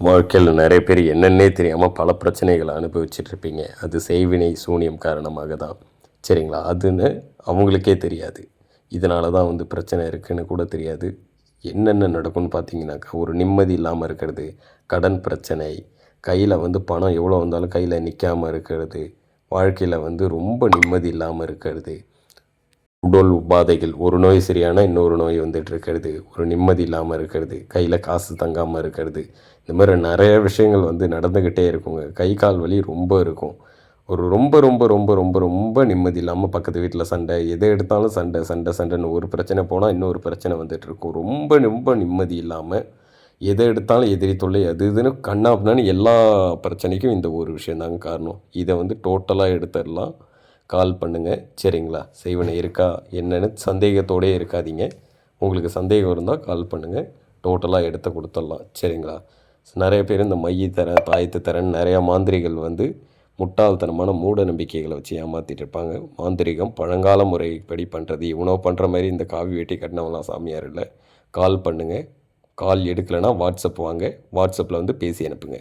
வாழ்க்கையில் நிறைய பேர் என்னென்னே தெரியாமல் பல பிரச்சனைகளை அனுபவிச்சுட்டு இருப்பீங்க. அது செய்வினை சூனியம் காரணமாக தான். சரிங்களா? அதுன்னு அவங்களுக்கே தெரியாது. இதனால தான் வந்து பிரச்சனை இருக்குன்னு கூட தெரியாது. என்னென்ன நடக்கும்னு பார்த்தீங்கன்னாக்கா ஒரு நிம்மதி இல்லாமல் இருக்கிறது கடன் பிரச்சனை கையில் வந்து பணம் எவ்வளோ வந்தாலும் கையில் நிற்காமல் இருக்கிறது வாழ்க்கையில் வந்து ரொம்ப நிம்மதி இல்லாமல் இருக்கிறது உடல் உபாதைகள் ஒரு நோய் சரியான இன்னொரு நோய் வந்துட்டு இருக்கிறது. ஒரு நிம்மதி இல்லாமல் இருக்கிறது. கையில் காசு தங்காமல் இருக்கிறது. இந்த மாதிரி நிறைய விஷயங்கள் வந்து நடந்துக்கிட்டே இருக்குங்க. கை கால் வலி ரொம்ப இருக்கும். ஒரு ரொம்ப ரொம்ப ரொம்ப ரொம்ப ரொம்ப நிம்மதி இல்லாமல் பக்கத்து வீட்டில் சண்டை எதை எடுத்தாலும் சண்டை சண்டை சண்டைன்னு ஒரு பிரச்சனை போனால் இன்னொரு பிரச்சனை வந்துட்டு இருக்கும். ரொம்ப ரொம்ப நிம்மதி இல்லாமல் எதை எடுத்தாலும் எதிரி தொல்லை அது இதுன்னு கண்ணா எல்லா பிரச்சனைக்கும் இந்த ஒரு விஷயந்தாங்க காரணம். இதை வந்து டோட்டலாக எடுத்துடலாம். கால் பண்ணுங்கள் சரிங்களா? செய்வனை இருக்கா? என்னென்னு சந்தேகத்தோடயே இருக்காதீங்க. உங்களுக்கு சந்தேகம் இருந்தால் கால் பண்ணுங்கள் டோட்டலாக எடுத்து கொடுத்துடலாம். சரிங்களா? நிறைய பேர் இந்த மைய தரேன் தாயத்து தரேன் நிறையா மாந்திரிகள் வந்து முட்டாள்தனமான மூட நம்பிக்கைகளை வச்சு ஏமாற்றிட்டு இருப்பாங்க. மாந்திரிகம் பழங்கால முறைப்படி பண்ணுறது இவனோ பண்ணுற மாதிரி இந்த காவி வேட்டி கட்டினவங்களாம் சாமியார் இல்லை. கால் பண்ணுங்கள் கால் எடுக்கலைன்னா வாட்ஸ்அப் வாங்க. வாட்ஸ்அப்பில் வந்து பேசி அனுப்புங்க.